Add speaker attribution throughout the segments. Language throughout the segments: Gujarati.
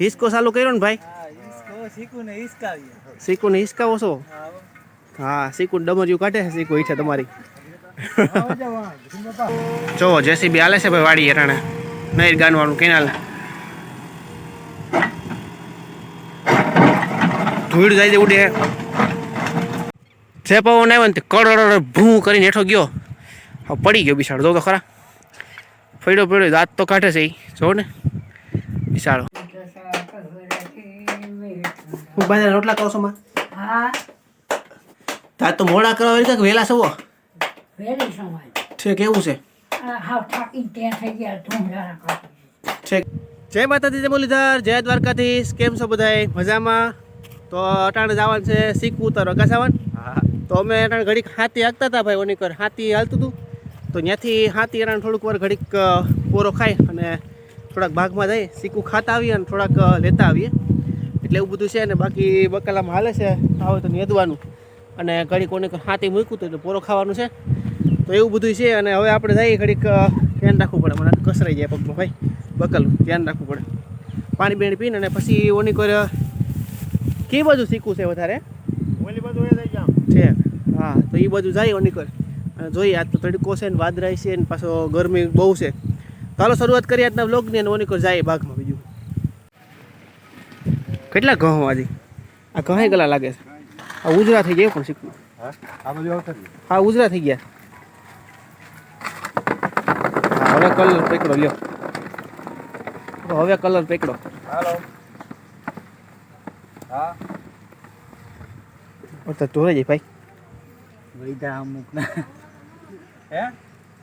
Speaker 1: હિસકો ચાલુ કર્યો ને ભાઈ? સીકુ ને હિસકાવો છો?
Speaker 2: હા
Speaker 1: સીકુ ડમરિયું કાઢે છે સીકુ ઈચ્છા તમારી. જો, જેસીબી હાલે છે ભાઈ વાડી હેરાણે. નહીં ગાનવાનું કેનાલ. ધૂળ જાય ઉડે. જે પવન આવ્યો ને કડડ ભૂ કરીને હેઠો ગયો. પડી ગયો બિસાડ. જો તો ખરા. ફેડો ફેડ્યો દાંત તો કાઢે છે ઈ. જો ને. હું બાજરા રોટલા કરો છો માં.
Speaker 3: હા.
Speaker 1: તાર તો મોડા કરવા વાળી કે વહેલા સવો?
Speaker 3: વેલી સમાજ
Speaker 1: છે કેવું છે?
Speaker 3: આ થાકી ત્યાં થઈ ગયા ધૂમધારા કાપી
Speaker 1: છે. જય માતાજી જય મુરલીધર જય દ્વારકાધીશ. કેમ છો બધાય? મજામાં? તો અટાણે જવાનું છે શીખવું ઉતારો કાસાવન તો અમે અટાણે ઘડીક હાથી હાંકતા હતા ભાઈ ઓની કર હાથી હાલતું હતું તો ત્યાંથી હાથી અટાણે થોડુંક વાર ઘડીક પોરો ખાય અને થોડાક ભાગમાં જઈ સીકું ખાતા આવીએ અને થોડાક લેતા આવીએ. એટલે એવું બધું છે ને બાકી બકાલામાં હાલે છે આવે તો નેદવાનું. અને ઘડીક ઓની હાથે મૂક્યું હતું એટલે પોરો ખાવાનું છે. તો એવું બધું છે અને હવે આપણે જઈએ ઘડીક ધ્યાન રાખવું પડે. મને કસરાઈ જાય પગમાં ભાઈ. બકલ ધ્યાન રાખવું પડે. પાણી બેણી પીને અને પછી ઓની કર કઈ બાજુ શીખવું છે વધારે? છે. હા તો એ બાજુ જાય ઓની કર અને જોઈએ આજ તો તડકો છે ને વાદરાય છે ને પાછો ગરમી બહુ છે. ચાલો શરૂઆત કરીએ આજના બ્લોગની અને ઓની જાય ભાગમાં બીજું. કેટલા ઘઉં આજે? આ ઘણા ગલા લાગે છે. આ ઉજરા થઈ ગયા પણ શીખવું. હા? ઉજરા થઈ ગયા. હવે કલર પકડો લ્યો. હવે કલર પકડો.
Speaker 2: હા.
Speaker 1: તો ઢોરે જાય ભાઈ.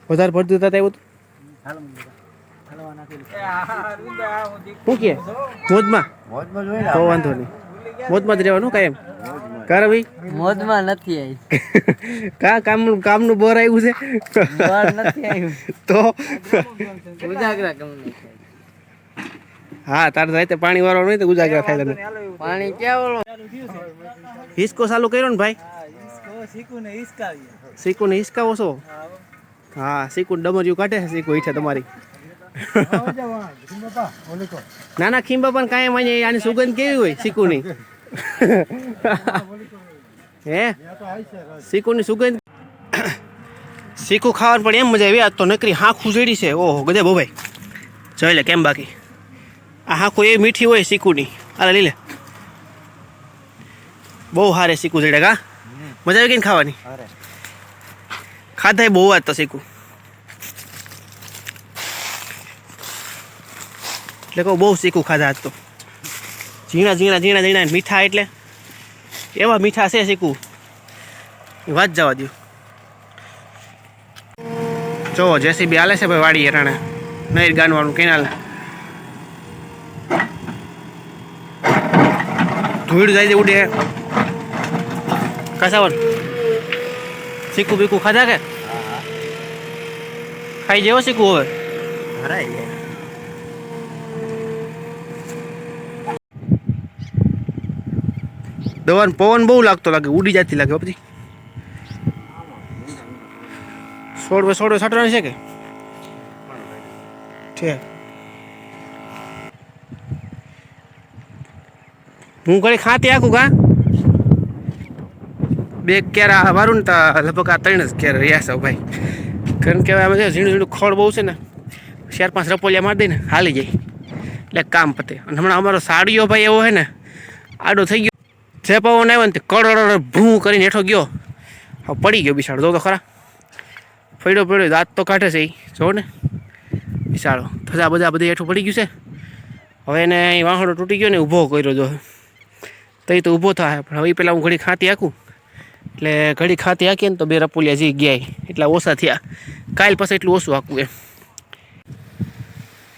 Speaker 1: વધારે પડતું હતા એવું
Speaker 2: હાલો
Speaker 1: શું કે? મોજમાં?
Speaker 2: મોજમાં જોઈ
Speaker 1: તો વાંધો નહીં. મોજમાં જ રહેવાનું કાંઈ એમ? કાર ભાઈ?
Speaker 2: મોજમાં નથી આવી.
Speaker 1: કા કામનું કામનું બોર આવ્યું છે?
Speaker 2: બહાર નથી આવ્યું.
Speaker 1: તો?
Speaker 2: ઉજાગરા કામ
Speaker 1: હા તારે જાય પાણી વાળો નહીં તો ઉજાગરા થાય તને.
Speaker 2: પાણી ક્યાં
Speaker 1: હિસકો ચાલુ કર્યો ને ભાઈ?
Speaker 2: હા શીખું ને ઈસકાવીએ
Speaker 1: સીકુ ને હિસકાવો છો?
Speaker 2: હા.
Speaker 1: સીકુ ડમરિયું કાઢે છે સીકુ ઈચ્છા તમારી. ના ના ખીંબા પણ કાંઈ માને આની સુગંધ કેવી હોય સીકુની હે? સીકુની સુગંધ સીકુ ખાવાનું પણ એમ મજા આવી આજ તો નકરી હાંખ ઉજેડી છે. ઓહો ગજે બો ભાઈ. જોઈ લે કેમ બાકી? આ હાંખો એ મીઠી હોય સીકુની અરે લઈ લે. બહુ હારે સીકુ જડે કા? મજા આવી ગઈ ને ખાવાની? ખાધા બહુ વાત તો શીખું એટલે કહું બહુ શીખું ખાધા આજ તો. ઝીણા ઝીણા ઝીણા ઝીણા મીઠા એટલે એવા મીઠા છે શીખું. વાત જવા દઉં જો જેસીબી હાલે છે ભાઈ વાડી હેરાણે નહીં ગાનવાનું કેનાલ. ધૂળ જાય ઉડે. કસાવન શીખું બીકું ખાધા કે? ખાઈ જેવો શીખવું હવે?
Speaker 2: હરાઈ
Speaker 1: દવાનો પવન બહુ લાગતો લાગે, ઉડી જતી લાગે પછી. સોળવે સોળવે છાંટવાની છે કે? હું ઘણી ખાતી આખું કા? બે ક્યારે મારું ને લગભગ આ ત્રણ જ ક્યારે રહ્યા છે ભાઈ. કારણ કે આમાં છે, ઝીણું ઝીણું ખોળ બહુ છે ને, ચાર પાંચ રપોલિયા મારી દઈને હાલી જાય. એટલે કામ પતે. અને હમણાં અમારો સાડીઓ ભાઈ એવો છે ને, આડો થઈ ગયો. જે પવન આવ્યો ને તે કડડ ભૂ કરીને હેઠો ગયો. પડી ગયો બિસાડો. જો તો ખરા. ફેડ્યો ફેડ્યો દાંત તો કાઢે છે એ જો ને. બિસાડો. થજા બધા બધે હેઠું પડી ગયું છે. હવે એને અહીં વાહડો તૂટી ગયો ને ઊભો કર્યો જો. તો એ તો ઊભો થાય પણ હવે પહેલાં હું ઘડી ખાતી આખું એટલે ઘડી ખાતી આખી ને તો બે રપુલિયા જી ગયા એટલા ઓછા થયા. કાલ પછી એટલું ઓછું આખું એમ.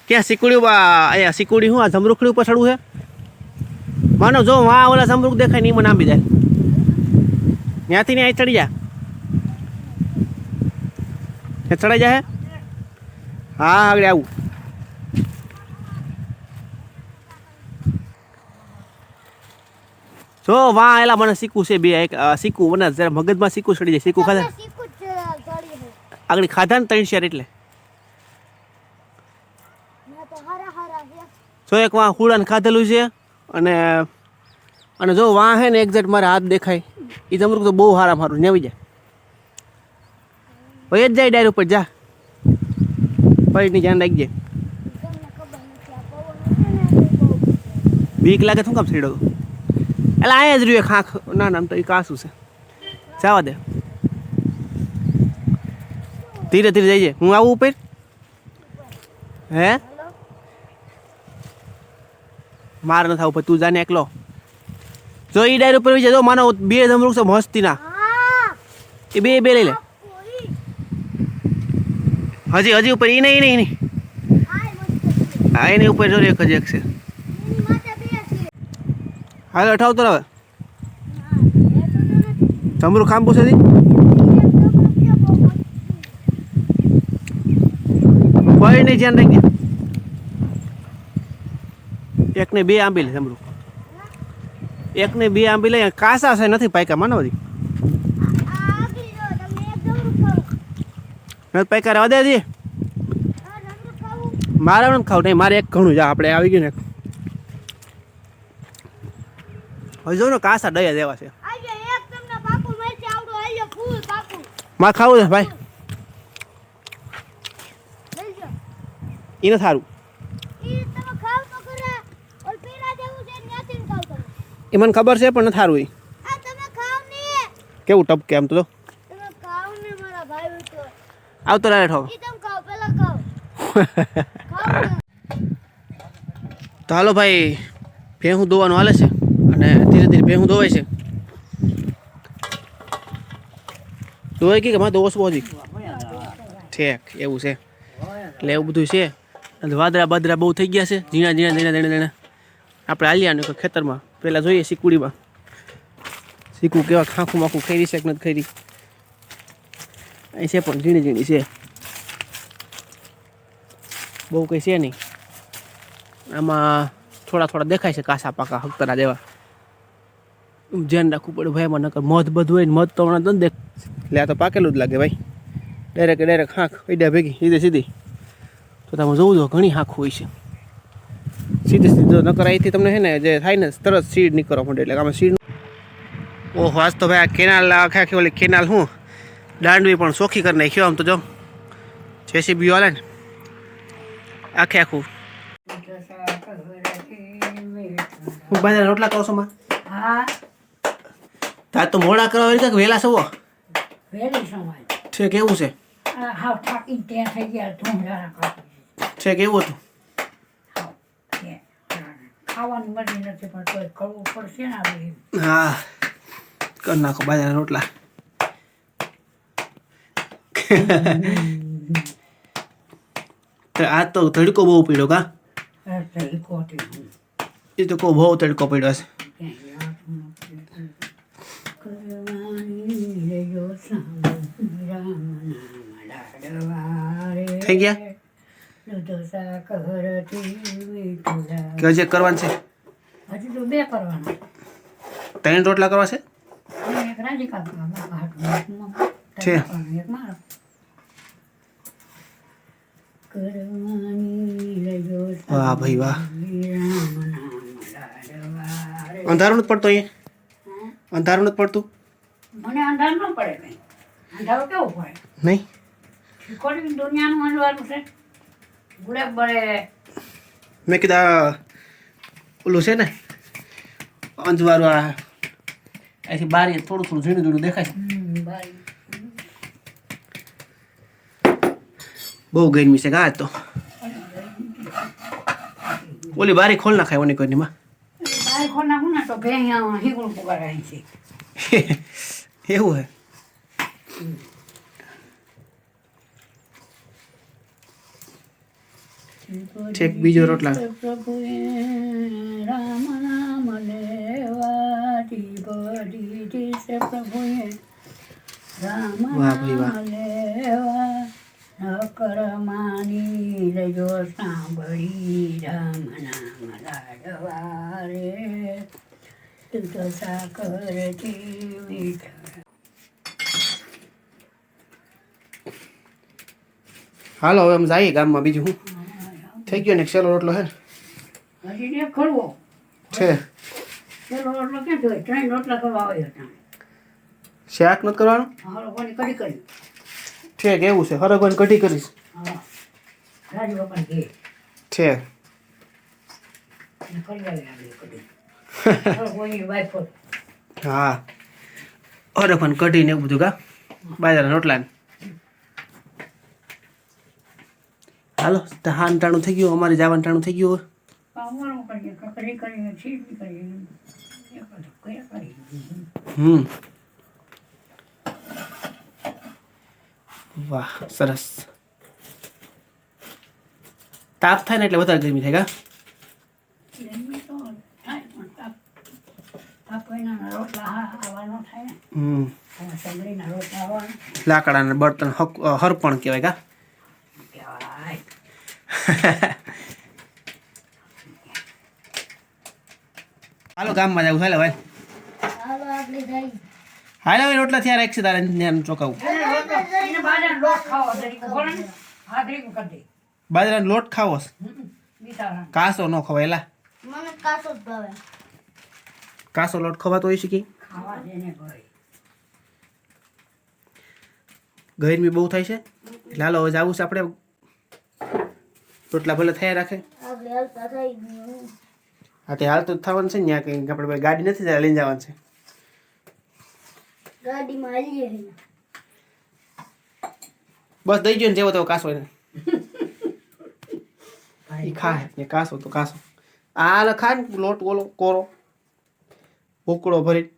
Speaker 1: ક્યાં સિકુડી અહીંયા સિકુડી શું આ જમરૂખડી ઉપર ચડવું છે? માનો જો વાં ઓલા સમૃગ દેખાય નહીં મને આંબી જાય. ત્યાંથી ને અહીં ચડી જા. એ ચડાઈ જાય હા. આગળ આવું. જો વા એલા મને શીખવું છે બે એક શીખવું મને જરા મગજમાં શીખવું ચડી જાય શીખવું ખાધા? આગળ ખાધા ને ત્રણ શેર એટલે. જો એક વા હુડાને ખાધેલું છે. અને અને જો વાં હે ને એક્ઝેક્ટ મારે હાથ દેખાય એ તમારું તો બહુ સારા મારું નેવી જાય ભાઈ જ જાય ડાયર ઉપર, જા. ભાઈની ધ્યાન રાખજે. બીક લાગે શું કામ સીડો એટલે અહીંયા જ રહ્યું ખાખ ના ના, આમ તો એ કાસું છે. જવા દે. ધીરે ધીરે જઈએ. હું આવું ઉપર? હે? મારે નથી આવું તું જાને એકલો. જો એ ડાયર ઉપર જો માનો બે ધમરૂક છે મસ્તીના. એ બે બે લઈ લે. હજી હજી ઉપર એ નહીં નહીં નહીં. હા, એની ઉપર જો એક જ એક છે. હાલ અઠાવ તો હવે. ધમરૂક ખાંબુ છે જી? કોઈ નહીં, ધ્યાન રાખજે એકને બે આંબી લે જમરૂક એકને બે આંબી લે કાસા છે, નથી પાયકા માનો બધી. નથી પાયકા રહેવા દે જી મારે પણ ખાવું નહીં, મારે એક ઘણું જા આપણે આવી ગયું ને હવે જો ને કાસા દયા દેવા છે. મારે ખાવું છે, ભાઈ. એને સારું. એ મને ખબર છે પણ નથી એ. કેવું ટપકે એમ તો આવતો રહે ઠો તો હાલો ભાઈ ભેહું ધોવાનું હાલે છે અને ધીરે ધીરે ભેહું ધોવાય છે. ધોવાય કે મારે તો ઓછું હજી? ઠેક એવું છે. એટલે એવું બધું છે. વાદરા બાદરા બહુ થઈ ગયા છે. ઝીણા ઝીણા ઝીણા ઝીણા ઝીણા. આપણે આલિયાને ખેતરમાં. પહેલાં જોઈએ સીકુડીમાં સીકું કેવા ખાખું માખું ખરી છે કે નથી ખરી અહીં છે પણ ઝીણી ઝીણી છે. બહુ કંઈ છે નહીં. આમાં થોડા થોડા દેખાય છે કાસા પાકા હકતરા જેવા. ધ્યાન રાખવું પડે ભાઈ એમાં, નકર મધ બધું હોય ને મધ તો હમણાં નથી દેખ એટલે આ તો પાકેલું જ લાગે ભાઈ. ડાયરેક્ટ ડાયરેક્ટ હાંખ ઈડા ભેગી, સીધે, સીધી. તો તમે જોવું જો ઘણી હાંખ હોય છે. સીધે સીધો નકર અહીંથી તમને છે ને જે થાય ને તરત સીડ નીકળવા માંડે એટલે આમાં સીડ ઓહો આજ તો ભાઈ આ કેનાલ આખે આખી ઓલી કેનાલ હું? દાંડવી પણ ચોખ્ખી કરી નાખ્યો આમ તો જો. જેસીબી હાલે ને. આખે આખું. બાજરા રોટલા કરો છો માં.
Speaker 3: હા.
Speaker 1: તો મોડા કરવા વળી કે વેલા સવો?
Speaker 3: વેલી સમાજ
Speaker 1: છે કેવું છે?
Speaker 3: ત્યાં થઈ ગયા
Speaker 1: છે કેવું હતું.
Speaker 3: ખાવાની મળી નથી પણ તોય કરવું પડશે ને આપણે
Speaker 1: હા કર નાખો બાજરાના રોટલા. આ તો તડકો બહુ પીડ્યો કા? એ તો કહો બહુ તડકો પડ્યો છે. થઈ ગયા? કે હજી કરવાનું છે?
Speaker 3: હજી તો બે કરવાના.
Speaker 1: ત્રણ રોટલા કરવા છે? છે. વાહ ભાઈ વાહ. અંધારું નથી પડતું અહીંયા? અંધારું નથી પડતું?
Speaker 3: મને અંધારું ન પડે કઈ. અંધારું કેવું પડે?
Speaker 1: નહીં.
Speaker 3: દુનિયાનું અંજવાનું છે.
Speaker 1: મેં કીધા ઓલું છે ને અંજવાળું આ અહીંથી બારી થોડું થોડું ઝીણું ઝીણું દેખાય. બહુ ગરમી છે આજ તો. ઓલી બારી ખોલ નાખાય ઓની કોઈની માં. એવું હે. ઠેક બીજો રોટલા.
Speaker 3: પ્રભુએ રામ નામ લેવાથી બધી દિશે પ્રભુએ. રામ લેવા લેજો સાંભળી રામ નામ લાડવા રે. તું તો સાકરથી મીઠા
Speaker 1: હાલો હવે અમે જઈએ ગામમાં બીજું થઈ ગયો ને સેલો રોટલો હે ને?
Speaker 3: ને ખડવો
Speaker 1: છે.
Speaker 3: પેલો રોટલો ક્યાં જોઈ ત્રણ રોટલા કરવા આવ્યો
Speaker 1: શાક નથી કરવાનું?
Speaker 3: લોકોની કડી કરી.
Speaker 1: ઠેક એવું છે. હરગવાની કઢી કરીશ.
Speaker 3: હા. હરગોની વાઈફ
Speaker 1: હા. હરગવાની કઢી ને એવું બધું કા? બાજરાના રોટલા ને હાલો હાન ટાણું થઈ ગયું અમારે જવાનું ટાણું થઈ ગયું હમ. વાહ સરસ. તાપ થાય ને એટલે વધારે ગરમી થાય કા?
Speaker 3: હા
Speaker 1: લાકડાના બળતણ હરપણ કહેવાય કા? હાલો ગામમાં જવું હાલો ભાઈ.
Speaker 4: હાલો આપણે જઈએ.
Speaker 1: હાલો ભાઈ રોટલા થયા રાખશે તારે ધ્યાન ચોકાવું.
Speaker 3: બાજરાનો લોટ ખાવો
Speaker 1: કાસો ન ખવાય એલા.
Speaker 4: કાસો
Speaker 1: લોટ ખવાતો હોય
Speaker 3: શીખી
Speaker 1: ગરમી બહુ થાય છે? એટલે હાલો હવે જવું છે આપણે. રોટલા ભલે થયા રાખે.
Speaker 4: આપણે હાલતા થઈ ગયું.
Speaker 1: હા તે હાલ તો થવાનું છે ને ત્યાં કંઈક. આપણે ગાડી નથી ત્યાં લઈને જવાનું છે. બસ દઈ ગયો ને જેવો તેવો કાસો એને. એ ખા કાસો તો કાસો. આ લખા ને લોટ ઓલો કોરો. ઉકળો ભરી